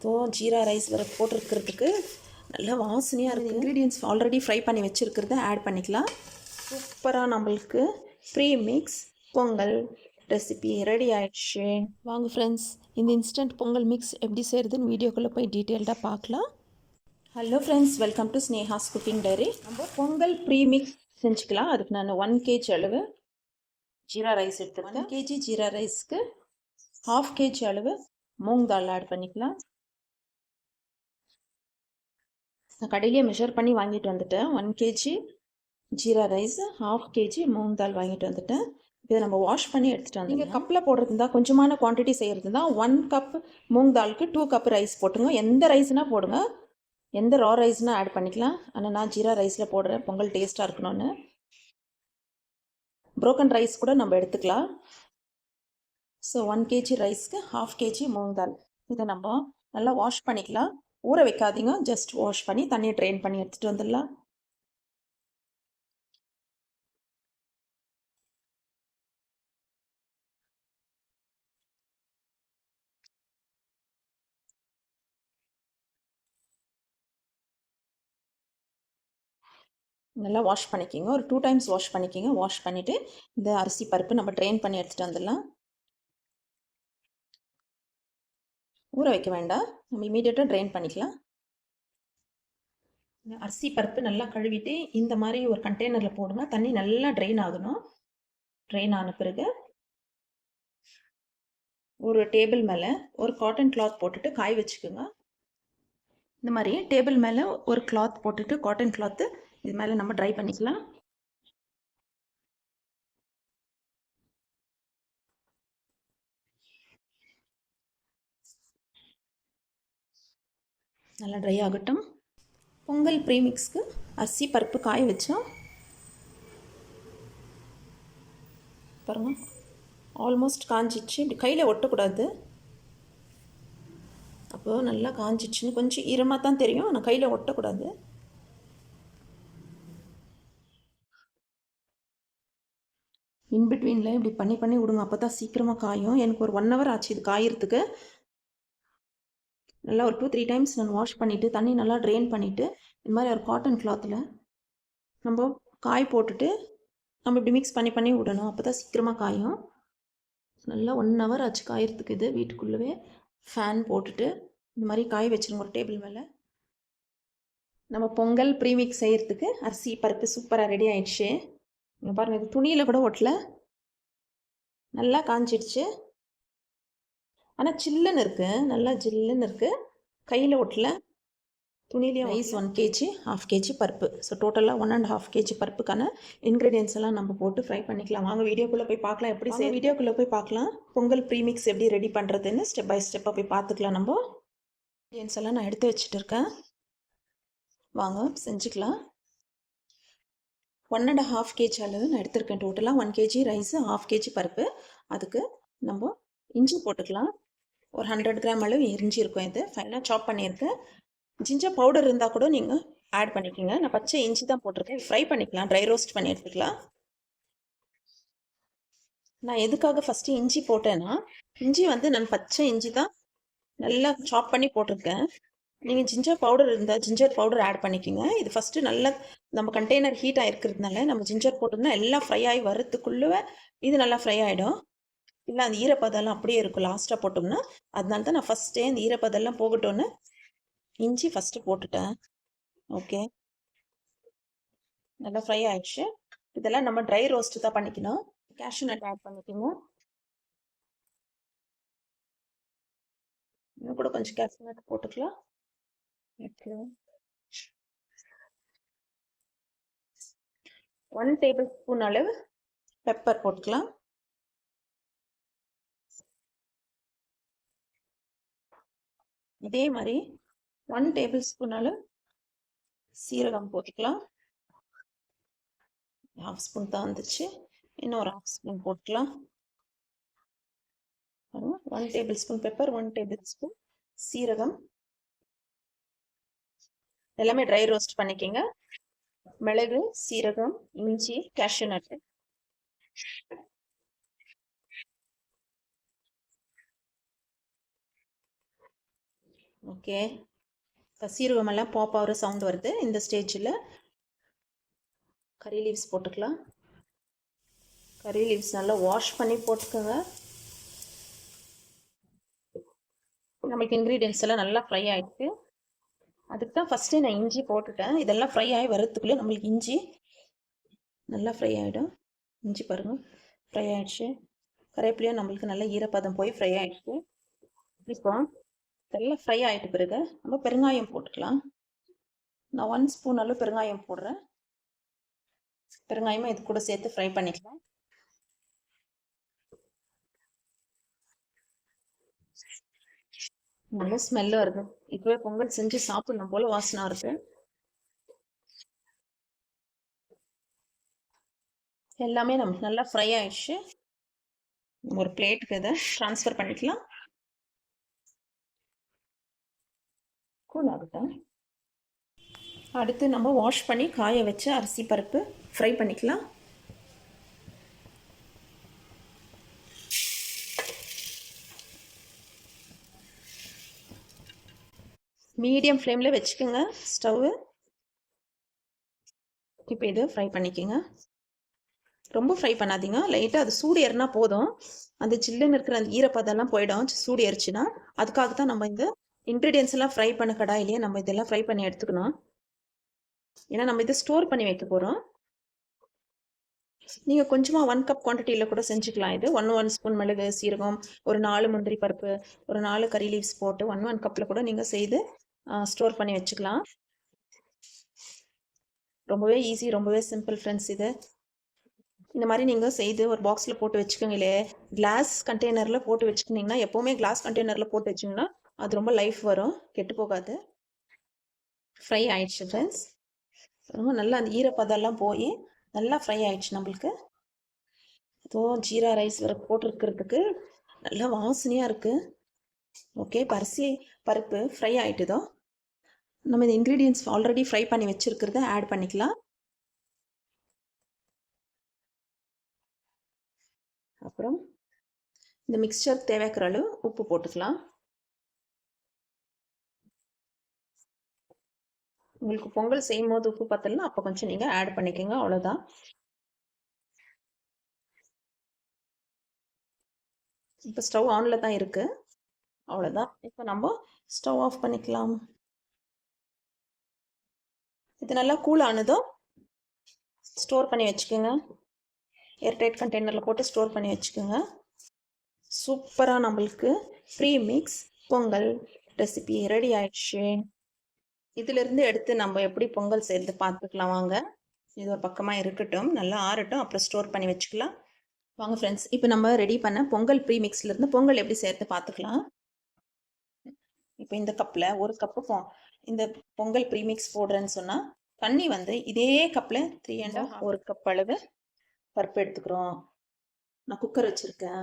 இதோ ஜீரா ரைஸ் வர போட்டிருக்கிறதுக்கு நல்லா வாசனையாக இருக்குது இன்க்ரீடியன்ஸ் ஆல்ரெடி ஃப்ரை பண்ணி வச்சுருக்கிறத ஆட் பண்ணிக்கலாம். சூப்பராக நம்மளுக்கு pre mix pongal recipe ready ஆயிடுச்சு. வாங்க ஃப்ரெண்ட்ஸ் இந்த இன்ஸ்டன்ட் பொங்கல் மிக்ஸ் எப்படி செய்கிறதுன்னு வீடியோக்குள்ளே போய் டீட்டெயில்டாக பார்க்கலாம். Hello friends welcome to Sneha's cooking diary நம்ம பொங்கல் ப்ரீ மிக்ஸ் செஞ்சுக்கலாம். அதுக்கு நான் ஒன் கேஜி அளவு ஜீரா ரைஸ் எடுத்துருக்கேன். கேஜி ஜீரா ரைஸ்க்கு ஹாஃப் கேஜி அளவு மூங் தால் ஆட் பண்ணிக்கலாம். கடையிலே மெஷர் பண்ணி வாங்கிட்டு வந்துட்டேன். One KG jeera rice half KG moong dal வாங்கிட்டு வந்துட்டேன். இதை நம்ம வாஷ் பண்ணி எடுத்துகிட்டு வந்து நீங்கள் கப்பில் போடுறது இருந்தால் கொஞ்சமான குவான்டிட்டி செய்கிறது இருந்தால் ஒன் கப் மூங் தாலுக்கு டூ கப் ரைஸ் போட்டுங்க எந்த ரைஸ்னால் போடுங்க. எந்த ரா ரைஸ்னால் ஆட் பண்ணிக்கலாம். ஆனால் நான் ஜீரா ரைஸில் போடுறேன். பொங்கல் டேஸ்ட்டாக இருக்கணும்னு. ப்ரோக்கன் ரைஸ் கூட நம்ம எடுத்துக்கலாம். ஸோ ஒன் கேஜி ரைஸ்க்கு ஹாஃப் கேஜி மூங் தால் இதை நம்ம நல்லா வாஷ் பண்ணிக்கலாம். ஊற வைக்காதீங்க. ஜஸ்ட் வாஷ் பண்ணி தண்ணியை ட்ரெயின் பண்ணி எடுத்துகிட்டு வந்துடலாம். நல்லா வாஷ் பண்ணிக்கிங்க. ஒரு டூ டைம்ஸ் வாஷ் பண்ணிக்கிங்க. வாஷ் பண்ணிவிட்டு இந்த அரிசி பருப்பு நம்ம ட்ரெயின் பண்ணி எடுத்துகிட்டு வந்துடலாம். ஊற வைக்க வேண்டாம். நம்ம இமீடியட்டாக ட்ரெயின் பண்ணிக்கலாம். அரிசி பருப்பு நல்லா கழுவிட்டு இந்த மாதிரி ஒரு கண்டெய்னரில் போடுங்க தண்ணி நல்லா ட்ரெயின் ஆகணும். ட்ரெயின் ஆன பிறகு ஒரு டேபிள் மேலே ஒரு காட்டன் கிளாத் போட்டுட்டு காய வச்சுக்கோங்க. இந்த மாதிரி டேபிள் மேலே ஒரு கிளாத் போட்டுட்டு காட்டன் கிளாத்து இது மேலே நம்ம ட்ரை பண்ணிக்கலாம். நல்லா ட்ரை ஆகட்டும். பொங்கல் ப்ரீமிக்ஸ்க்கு அரிசி பருப்பு காய வச்சோம். பாருங்கள் ஆல்மோஸ்ட் காஞ்சிச்சு. இப்படி கையில் ஒட்டக்கூடாது. அப்போது நல்லா காஞ்சிச்சுன்னு கொஞ்சம் ஈரமாக தான் தெரியும். ஆனால் கையில் ஒட்டக்கூடாது. இன்பிட்வீனில் இப்படி பண்ணி பண்ணி விடுங்க. அப்போ தான் சீக்கிரமாக காயும். எனக்கு ஒரு ஒன் ஹவர் ஆச்சு இது காயறதுக்கு. நல்லா ஒரு டூ த்ரீ டைம்ஸ் நான் வாஷ் பண்ணிவிட்டு தண்ணி நல்லா ட்ரெயின் பண்ணிவிட்டு இது மாதிரி ஒரு காட்டன் கிளாத்தில் நம்ம காய் போட்டுட்டு நம்ம இப்படி மிக்ஸ் பண்ணி பண்ணி விடணும். அப்போ தான் சீக்கிரமாக காயும். நல்லா ஒன் ஹவர் ஆச்சு காயறதுக்கு இது. வீட்டுக்குள்ளவே ஃபேன் போட்டுட்டு இந்த மாதிரி காய வச்சுருங்க. ஒரு டேபிள் மேலே. நம்ம பொங்கல் ப்ரீமிக்ஸ் செய்கிறதுக்கு அரிசி பருப்பு சூப்பராக ரெடி ஆயிடுச்சு. இங்கே பாருங்கள் இது துணியில் கூட ஒட்டல. நல்லா காஞ்சிடுச்சு. ஆனால் சில்லுன்னு இருக்குது நல்லா ஜில்லுன்னு இருக்குது கையில் ஒட்டல. துணிலேயும் rice one KG half KG பருப்பு. ஸோ டோட்டலாக ஒன் அண்ட் ஹாஃப் கேஜி பருப்புக்கான இன்க்ரீடியன்ஸ் எல்லாம் நம்ம போட்டு ஃப்ரை பண்ணிக்கலாம். வாங்க வீடியோக்குள்ளே போய் பார்க்கலாம். எப்படி செய்ய வீடியோக்குள்ளே போய் பார்க்கலாம். பொங்கல் ப்ரீமிக்ஸ் எப்படி ரெடி பண்ணுறதுன்னு ஸ்டெப் பை ஸ்டெப்பாக போய் பார்த்துக்கலாம் நம்ம. இன்க்ரீடியன்ஸ் எல்லாம் நான் எடுத்து வச்சுட்டு இருக்கேன். வாங்க செஞ்சுக்கலாம். ஒன் அண்ட் ஹாஃப் கேஜி அளவு நான் எடுத்திருக்கேன். டோட்டலாக one KG rice half KG பருப்பு. அதுக்கு நம்ம இஞ்சி போட்டுக்கலாம். ஒரு ஹண்ட்ரட் கிராம் அளவு இஞ்சி இருக்கும் இது. ஃபைனாக சாப் பண்ணியிருக்கேன் ஜிஞ்சர் பவுடர் இருந்தால் கூட நீங்கள் ஆட் பண்ணிக்கோங்க. நான் பச்சை இஞ்சி தான் போட்டிருக்கேன். ஃப்ரை பண்ணிக்கலாம். ட்ரை ரோஸ்ட் பண்ணி எடுத்துக்கலாம். நான் எதுக்காக ஃபஸ்ட்டு இஞ்சி போட்டேன்னா இஞ்சி வந்து நான் பச்சை இஞ்சி தான் நல்லா சாப் பண்ணி போட்டிருக்கேன். நீங்கள் ஜிஞ்சர் பவுடர் இருந்தால் ஜிஞ்சர் பவுடர் ஆட் பண்ணிக்கோங்க. இது ஃபஸ்ட்டு நல்லா நம்ம கண்டெய்னர் ஹீட் ஆகிருக்கிறதுனால நம்ம ஜிஞ்சர் போட்டோம்னா எல்லாம் ஃப்ரை ஆகி வரத்துக்குள்ளே இது நல்லா ஃப்ரை ஆகிடும் இல்லை அந்த ஈரப்பதெல்லாம் அப்படியே இருக்கும். லாஸ்ட்டாக போட்டோம்னா அதனால தான் நான் ஃபஸ்ட்டே அந்த ஈரப்பதெல்லாம் போகட்டோன்னு இஞ்சி ஃபஸ்ட்டு போட்டுட்டேன். ஓகே நல்லா ஃப்ரை ஆயிடுச்சு. இதெல்லாம் நம்ம ட்ரை ரோஸ்ட்டு தான் பண்ணிக்கணும். கேஷ்யூ நட் ஆட் பண்ணிக்கோங்க. இன்னும் கூட கொஞ்சம் கேஷ்யூ நட் போட்டுக்கலாம். ஓகே ஒன் டேபிள் ஸ்பூன் அளவு பெப்பர் போட்டுக்கலாம். இதே மாதிரி ஒன் டேபிள் ஸ்பூன் அளவு சீரகம் போட்டுக்கலாம். ஹாஃப் ஸ்பூன் தான் வந்துச்சு. இன்னொரு ஹாஃப் ஸ்பூன் போட்டுக்கலாம். One tablespoon pepper one tablespoon சீரகம். எல்லாமே ட்ரை ரோஸ்ட் பண்ணிக்கோங்க. மிளகு சீரகம் இஞ்சி கேஷ்யூ நட்டு ஓகே. இப்போ சீரகமெல்லாம் பாப் ஆகிற சவுண்ட் வருது. இந்த ஸ்டேஜில் கறி லீவ்ஸ் போட்டுக்கலாம். கறி லீவ்ஸ் நல்லா வாஷ் பண்ணி போட்டுக்கோங்க. நம்மளுக்கு இன்க்ரீடியன்ஸ் எல்லாம் நல்லா ஃப்ரை ஆகிடுச்சு அதுக்கு தான் ஃபஸ்ட்டே நான் இஞ்சி போட்டுட்டேன். இதெல்லாம் ஃப்ரை ஆகி வரத்துக்குள்ளே நம்மளுக்கு இஞ்சி நல்லா ஃப்ரை ஆகிடும் இஞ்சி பாருங்கள் ஃப்ரை ஆகிடுச்சு கரைப்பிலையும் நம்மளுக்கு நல்ல ஈரப்பதம் போய் ஃப்ரை ஆகிடுச்சு இப்போ நல்லா ஃப்ரை ஆகிட்ட பிறகு நம்ம பெருங்காயம் போட்டுக்கலாம். நான் ஒன் ஸ்பூன் அளவு பெருங்காயம் போடுறேன். பெருங்காயமும் இது கூட சேர்த்து ஃப்ரை பண்ணிக்கலாம். நல்ல ஸ்மெல்லும் இருக்கு இப்பவே பொங்கல் செஞ்சு சாப்பிடணும் போல வாசனா இருக்கு. எல்லாமே நமக்கு நல்லா ஃப்ரை ஆயிடுச்சு. ஒரு பிளேட்டுக்கு இதை ட்ரான்ஸ்ஃபர் பண்ணிக்கலாம். கூல் ஆகட்டும் அடுத்து நம்ம வாஷ் பண்ணி காய வச்சு அரிசி பருப்பு ஃப்ரை பண்ணிக்கலாம். மீடியம் ஃப்ளேமில் வச்சுக்கோங்க ஸ்டவ்வு இப்போ இது ஃப்ரை பண்ணிக்கோங்க. ரொம்ப ஃப்ரை பண்ணாதீங்க. லைட்டாக அது சூடு ஏறினா போதும். அந்த சில்லுன்னு இருக்கிற அந்த ஈரப்பதெல்லாம் போயிடும். சூடு ஏறிச்சுன்னா அதுக்காக தான் நம்ம இந்த இன்க்ரீடியன்ஸ் எல்லாம் ஃப்ரை பண்ண கடாயிலேயே நம்ம இதெல்லாம் ஃப்ரை பண்ணி எடுத்துக்கணும். ஏன்னா நம்ம இதை ஸ்டோர் பண்ணி வைக்க போகிறோம் நீங்கள் கொஞ்சமாக ஒன் கப் குவான்டிட்டியில் கூட செஞ்சுக்கலாம் இது. ஒன் ஒன் ஸ்பூன் மிளகு சீரகம் ஒரு நாலு முந்திரி பருப்பு ஒரு நாலு கறி லீவ்ஸ் போட்டு ஒன் ஒன் கப்பில் கூட நீங்கள் செய்து ஸ்டோர் பண்ணி வச்சுக்கலாம். ரொம்பவே ஈஸி ரொம்பவே சிம்பிள் ஃப்ரெண்ட்ஸ் இது. இந்த மாதிரி நீங்கள் செய்து ஒரு பாக்ஸில் போட்டு வச்சுக்கோங்களே. கிளாஸ் கண்டெய்னரில் போட்டு வச்சுக்கிட்டிங்கன்னா எப்போவுமே கிளாஸ் கண்டெய்னரில் போட்டு வச்சிங்கன்னா அது ரொம்ப லைஃப் வரும். கெட்டு போகாது. ஃப்ரை ஆயிடுச்சு ஃப்ரெண்ட்ஸ் ரொம்ப நல்லா அந்த ஈரப்பதெல்லாம் போய் நல்லா ஃப்ரை ஆயிடுச்சு நம்மளுக்கு. அதுவும் ஜீரா ரைஸ் வர போட்டிருக்கிறதுக்கு நல்லா வாசனையாக இருக்குது ஓகே பரிசி பருப்பு ஃப்ரை ஆகிட்டுதோ நம்ம இந்த இன்க்ரீடியன்ஸ் ஆல்ரெடி ஃப்ரை பண்ணி வச்சுருக்கிறத ஆட் பண்ணிக்கலாம். அப்புறம் இந்த மிக்சர் தேவைக்கிற அளவு உப்பு போட்டுக்கலாம். உங்களுக்கு பொங்கல் செய்யும் போது உப்பு பத்தலனா அப்போ கொஞ்சம் நீங்கள் ஆட் பண்ணிக்கோங்க அவ்வளோதான் இப்போ ஸ்டவ் ஆனில் தான் இருக்குது அவ்வளோதான் இப்போ நம்ம ஸ்டவ் ஆஃப் பண்ணிக்கலாம். இது நல்லா கூல் ஆனதும் ஸ்டோர் பண்ணி வச்சுக்கோங்க. ஏர்டைட் கண்டெய்னரில் போட்டு ஸ்டோர் பண்ணி வச்சுக்கோங்க. சூப்பராக நம்மளுக்கு pre mix Pongal recipe ready ஆயிடுச்சு. இதிலிருந்து எடுத்து நம்ம எப்படி பொங்கல் செய்கிறது பார்த்துக்கலாம் வாங்க. இது ஒரு பக்கமாக இருக்கட்டும். நல்லா ஆறட்டும். அப்புறம் ஸ்டோர் பண்ணி வச்சுக்கலாம். வாங்க ஃப்ரெண்ட்ஸ் இப்போ நம்ம ரெடி பண்ண பொங்கல் ப்ரீ மிக்ஸ்லேருந்து பொங்கல் எப்படி சேர்த்து பார்த்துக்கலாம். இப்போ இந்த கப்பில் ஒரு கப்பு பொ இந்த பொங்கல் ப்ரீமிக்ஸ் போடுறேன்னு சொன்னால் தண்ணி வந்து இதே கப்பில் த்ரீ அண்ட் ஒரு கப் அளவு பருப்பு எடுத்துக்கிறோம். நான் குக்கர் வச்சுருக்கேன்.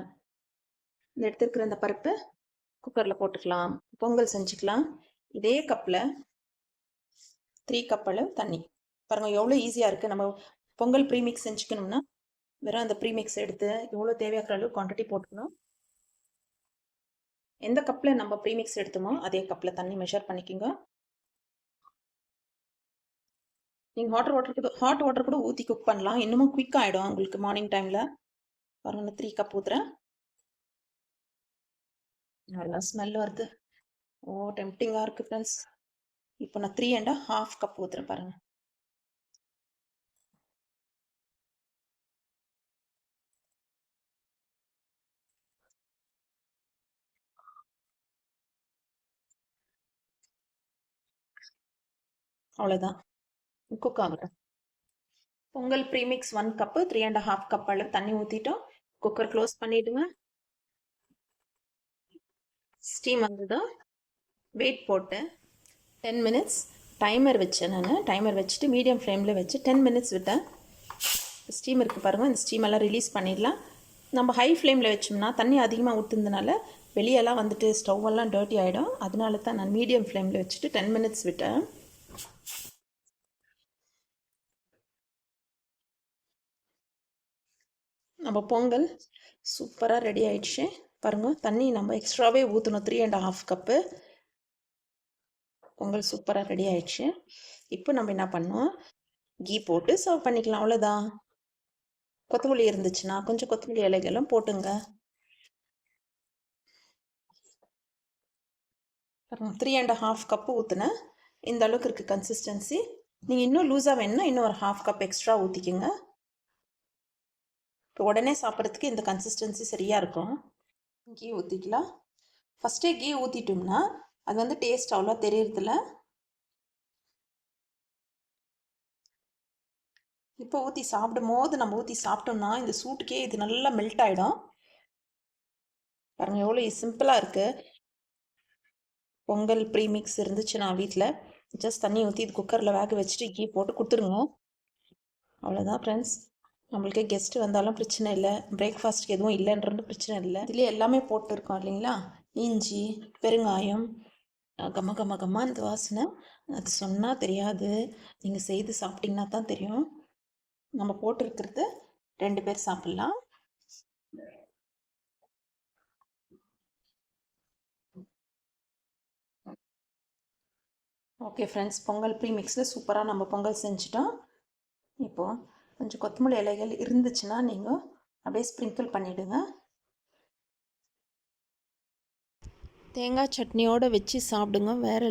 இந்த எடுத்துருக்கிற இந்த பருப்பு குக்கரில் போட்டுக்கலாம். பொங்கல் செஞ்சுக்கலாம். இதே கப்பில் த்ரீ கப் அளவு தண்ணி. பாருங்கள் எவ்வளோ ஈஸியாக இருக்குது நம்ம பொங்கல் ப்ரீமிக்ஸ் செஞ்சுக்கணும்னா வெறும் அந்த ப்ரீமிக்ஸ் எடுத்து எவ்வளோ தேவையாகிற அளவு குவான்டிட்டி போட்டுக்கணும். எந்த கப்பில் நம்ம ப்ரீமிக்ஸ் எடுத்தோமோ அதே கப்பில் தண்ணி மெஷர் பண்ணிக்கோங்க. நீங்கள் ஹாட் வாட்டர் கூட ஹாட் வாட்டர் கூட ஊற்றி குக் பண்ணலாம். இன்னமும் குயிக் ஆகிடும் உங்களுக்கு மார்னிங் டைமில் பாருங்க த்ரீ கப் ஊற்றுறேன் நல்லா ஸ்மெல் வருது. ஓ டெம்டிங்காக இருக்குது ஃப்ரெண்ட்ஸ் இப்போ நான் த்ரீ அண்ட் ஹாஃப் கப் ஊற்றுறேன் பாருங்கள் அவ்வளோதான் குக் ஆகட்டும். Pongal premix one cup three and half cup அளவு தண்ணி ஊற்றிட்டோம் குக்கர் க்ளோஸ் பண்ணிவிடுங்க ஸ்டீம் வந்ததும். வெயிட் போட்டு. டென் மினிட்ஸ் டைமர் வச்சேன் நான். டைமர் வச்சுட்டு மீடியம் ஃப்ளேமில் வச்சு டென் மினிட்ஸ் விட்டேன். ஸ்டீம் இருக்குது பாருங்கள் இந்த ஸ்டீம் எல்லாம் ரிலீஸ் பண்ணிடலாம். நம்ம ஹை ஃப்ளேமில் வச்சோம்னா தண்ணி அதிகமாக ஊற்றுனதுனால வெளியெல்லாம் வந்துட்டு ஸ்டவ்வெல்லாம் டர்ட்டி ஆகிடும் அதனால தான் நான் மீடியம் ஃப்ளேமில் வச்சுட்டு டென் மினிட்ஸ் விட்டேன். நம்ம பொங்கல் சூப்பராக ரெடி ஆயிடுச்சு. பாருங்கள் தண்ணி நம்ம எக்ஸ்ட்ராவே ஊற்றணும் three and half cup Pongal சூப்பராக ரெடி ஆயிடுச்சு. இப்போ நம்ம என்ன பண்ணோம்? கீ போட்டு சர்வ் பண்ணிக்கலாம். அவ்வளோதான் கொத்தமல்லி இருந்துச்சுன்னா கொஞ்சம் கொத்தமல்லி இலைகளும் போட்டுங்க. த்ரீ அண்ட் ஹாஃப் கப்பு ஊற்றுனேன் இந்த அளவுக்கு இருக்குது கன்சிஸ்டன்சி நீங்கள் இன்னும் லூஸாக வேணும்னா இன்னும் ஒரு ஹாஃப் கப் எக்ஸ்ட்ரா ஊற்றிக்கோங்க இப்போ உடனே சாப்பிட்றதுக்கு இந்த கன்சிஸ்டன்சி சரியாக இருக்கும். கீ ஊற்றிக்கலாம் ஃபஸ்ட்டே கீ ஊற்றிட்டோம்னா அது வந்து டேஸ்ட் அவ்வளோ தெரியறதில்ல. இப்போ ஊற்றி சாப்பிடும் போது நம்ம ஊற்றி சாப்பிட்டோம்னா இந்த சூட்டுக்கே இது நல்லா மெல்ட் ஆகிடும் பாருங்கள் எவ்வளோ சிம்பிளாக இருக்குது பொங்கல் ப்ரீமிக்ஸ் இருந்துச்சுன்னா வீட்டில் ஜஸ்ட் தண்ணி ஊற்றி இது குக்கரில் வேக வச்சுட்டு கீ போட்டு கொடுத்துருங்க. அவ்வளோதான் ஃப்ரெண்ட்ஸ் நம்மளுக்கே கெஸ்ட்டு வந்தாலும் பிரச்சனை இல்லை. பிரேக்ஃபாஸ்ட்டுக்கு எதுவும் இல்லைன்றது பிரச்சனை இல்லை. இதுலேயே எல்லாமே போட்டுருக்கோம் இல்லைங்களா? இஞ்சி பெருங்காயம் அஹ் கம கம அந்த வாசனை. அது சொன்னால் தெரியாது. நீங்கள் செய்து சாப்பிட்டீங்கன்னா தான் தெரியும். நம்ம போட்டிருக்கிறது ரெண்டு பேர் சாப்பிட்லாம். ஓகே ஃப்ரெண்ட்ஸ் பொங்கல் ப்ரீ மிக்ஸில் சூப்பராக நம்ம பொங்கல் செஞ்சுட்டோம். இப்போது கொஞ்சம் கொத்தமல்லி இலைகள் இருந்துச்சுன்னா நீங்கள் அப்படியே ஸ்ப்ரிங்கிள் பண்ணிவிடுங்க தேங்காய் சட்னியோடு வச்சு சாப்பிடுங்க வேறு